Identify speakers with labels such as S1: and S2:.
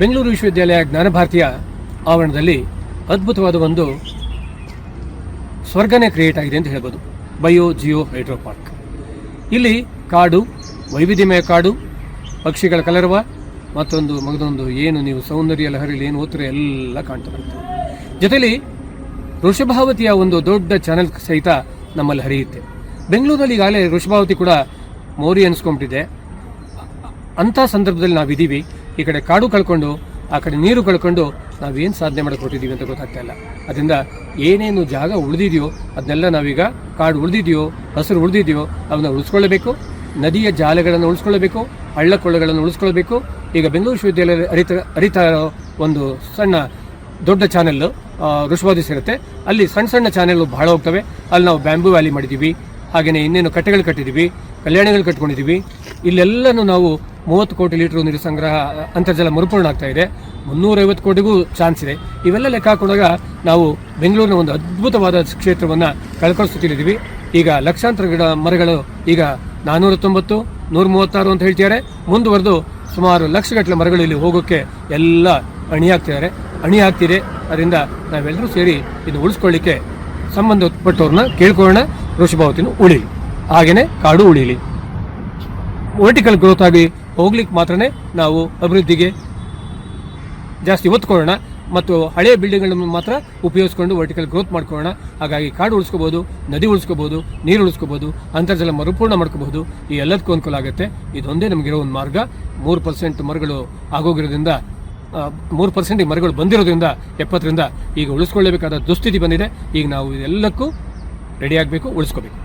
S1: ಬೆಂಗಳೂರು ವಿಶ್ವವಿದ್ಯಾಲಯ ಜ್ಞಾನ ಭಾರತೀಯ ಆವರಣದಲ್ಲಿ ಅದ್ಭುತವಾದ ಒಂದು ಸ್ವರ್ಗನೇ ಕ್ರಿಯೇಟ್ ಆಗಿದೆ ಅಂತ ಹೇಳ್ಬೋದು. Bio geo hydro park. ಇಲ್ಲಿ ಕಾಡು, ವೈವಿಧ್ಯಮಯ ಕಾಡು, ಪಕ್ಷಿಗಳ ಕಲರವ, ಮತ್ತೊಂದು ಮಗದೊಂದು ಏನು ನೀವು ಸೌಂದರ್ಯ ಲಹರಿಯಲ್ಲಿ ಏನು ಓದ್ತಾರೆ ಎಲ್ಲ ಕಾಣ್ತಾ ಬರುತ್ತೆ. ಜೊತೆಲಿ ವೃಷಭಾವತಿಯ ಒಂದು ದೊಡ್ಡ ಚಾನೆಲ್ ಸಹಿತ ನಮ್ಮಲ್ಲಿ ಹರಿಯುತ್ತೆ. ಬೆಂಗಳೂರಿನಲ್ಲಿ ಈಗಾಗಲೇ ವೃಷಭಾವತಿ ಕೂಡ ಮೋರಿ ಅನಿಸ್ಕೊಂಡ್ಬಿಟ್ಟಿದೆ ಅಂಥ ಸಂದರ್ಭದಲ್ಲಿ ನಾವಿದ್ದೀವಿ. ಈ ಕಡೆ ಕಾಡು ಕಳ್ಕೊಂಡು, ಆ ಕಡೆ ನೀರು ಕಳ್ಕೊಂಡು ನಾವೇನು ಸಾಧನೆ ಮಾಡಕ್ಕೆ ಹೊರಟಿದ್ದೀವಿ ಅಂತ ಗೊತ್ತಾಗ್ತಾ ಇಲ್ಲ. ಅದರಿಂದ ಏನೇನು ಜಾಗ ಉಳಿದಿದೆಯೋ ಅದನ್ನೆಲ್ಲ ನಾವೀಗ ಕಾಡು ಉಳಿದಿದೆಯೋ, ಹಸಿರು ಉಳಿದಿದೆಯೋ ಅವನ್ನ ಉಳಿಸ್ಕೊಳ್ಳಬೇಕು. ನದಿಯ ಜಾಲಗಳನ್ನು ಉಳಿಸ್ಕೊಳ್ಬೇಕು ಹಳ್ಳ ಕೊಳ್ಳಗಳನ್ನು ಉಳಿಸ್ಕೊಳ್ಬೇಕು ಈಗ ಬೆಂಗಳೂರು ವಿಶ್ವವಿದ್ಯಾಲಯ ಅರಿತ ಅರಿತಾ ಒಂದು ಸಣ್ಣ ದೊಡ್ಡ ಚಾನೆಲ್ ವೃಷಭಾವತಿ ಸೇರುತ್ತೆ ಅಲ್ಲಿ ಸಣ್ಣ ಸಣ್ಣ ಚಾನೆಲ್ ಬಹಳ ಹೋಗ್ತವೆ. ಅಲ್ಲಿ ನಾವು ಬ್ಯಾಂಬೂ ವ್ಯಾಲಿ ಮಾಡಿದ್ದೀವಿ. ಹಾಗೆಯೇ ಇನ್ನೇನು ಕಟ್ಟೆಗಳು ಕಟ್ಟಿದ್ದೀವಿ, ಕಲ್ಯಾಣಗಳು ಕಟ್ಕೊಂಡಿದ್ದೀವಿ. ಇಲ್ಲೆಲ್ಲನೂ ನಾವು ಮೂವತ್ತು ಕೋಟಿ ಲೀಟರ್ ನೀರು ಸಂಗ್ರಹ, ಅಂತರ್ಜಲ ಮರುಪೂರ್ಣ ಆಗ್ತಾ ಇದೆ. ಮುನ್ನೂರೈವತ್ತು ಕೋಟಿಗೂ ಚಾನ್ಸ್ ಇದೆ. ಇವೆಲ್ಲ ಲೆಕ್ಕ ಹಾಕೊಂಡಾಗ ನಾವು ಬೆಂಗಳೂರಿನ ಒಂದು ಅದ್ಭುತವಾದ ಕ್ಷೇತ್ರವನ್ನು ಕಳ್ಕೊಳ್ಸುತ್ತಿದ್ದೀವಿ ಈಗ ಲಕ್ಷಾಂತರ ಗಿಡ ಮರಗಳು ಈಗ ನಾನ್ನೂರ ತೊಂಬತ್ತು ನೂರ ಮೂವತ್ತಾರು ಅಂತ ಹೇಳ್ತಿದ್ದಾರೆ. ಮುಂದುವರೆದು ಸುಮಾರು ಲಕ್ಷಗಟ್ಟಲೆ ಮರಗಳು ಇಲ್ಲಿ ಹೋಗೋಕ್ಕೆ ಎಲ್ಲ ಅಣಿ ಹಾಕ್ತಿದ್ದಾರೆ ಅಣಿ ಆಗ್ತಿದೆ ಅದರಿಂದ ನಾವೆಲ್ಲರೂ ಸೇರಿ ಇದು ಉಳಿಸ್ಕೊಳ್ಳಿಕ್ಕೆ ಸಂಬಂಧಪಟ್ಟವ್ರನ್ನ ಕೇಳ್ಕೊಳ್ಳೋಣ. ವೃಷಭಾವತಿನ ಉಳಿಲಿ. ಹಾಗೆಯೇ ಕಾಡು ಉಳಿಲಿ. ವರ್ಟಿಕಲ್ ಗ್ರೋತ್ ಆಗಿ ಹೋಗ್ಲಿಕ್ಕೆ ಮಾತ್ರನೇ ನಾವು ಅಭಿವೃದ್ಧಿಗೆ ಜಾಸ್ತಿ ಒತ್ತು ಮತ್ತು ಹಳೆಯ ಬಿಲ್ಡಿಂಗ್ಗಳನ್ನು ಮಾತ್ರ ಉಪಯೋಗಿಸ್ಕೊಂಡು ವರ್ಟಿಕಲ್ ಗ್ರೋತ್ ಮಾಡ್ಕೊಳ್ಳೋಣ. ಹಾಗಾಗಿ ಕಾಡು ಉಳಿಸ್ಕೋಬೋದು, ನದಿ ಉಳಿಸ್ಕೋಬೋದು, ನೀರು ಉಳಿಸ್ಕೋಬೋದು, ಅಂತರ್ಜಲ ಮರುಪೂರ್ಣ ಮಾಡ್ಕೋಬಹುದು. ಈ ಎಲ್ಲದಕ್ಕೂ ಅನುಕೂಲ ಆಗುತ್ತೆ. ಇದೊಂದೇ ನಮಗಿರೋ ಒಂದು ಮಾರ್ಗ. ಮೂರು ಪರ್ಸೆಂಟ್ ಮರಗಳು ಆಗೋಗಿರೋದ್ರಿಂದ ಮೂರು ಪರ್ಸೆಂಟ್ ಮರಗಳು ಬಂದಿರೋದ್ರಿಂದ, ಎಪ್ಪತ್ತರಿಂದ ಈಗ ಉಳಿಸ್ಕೊಳ್ಳಬೇಕಾದ ದುಸ್ಥಿತಿ ಬಂದಿದೆ. ಈಗ ನಾವು ಇದೆಲ್ಲಕ್ಕೂ ರೆಡಿ ಆಗಬೇಕು, ಉಳಿಸ್ಕೋಬೇಕು.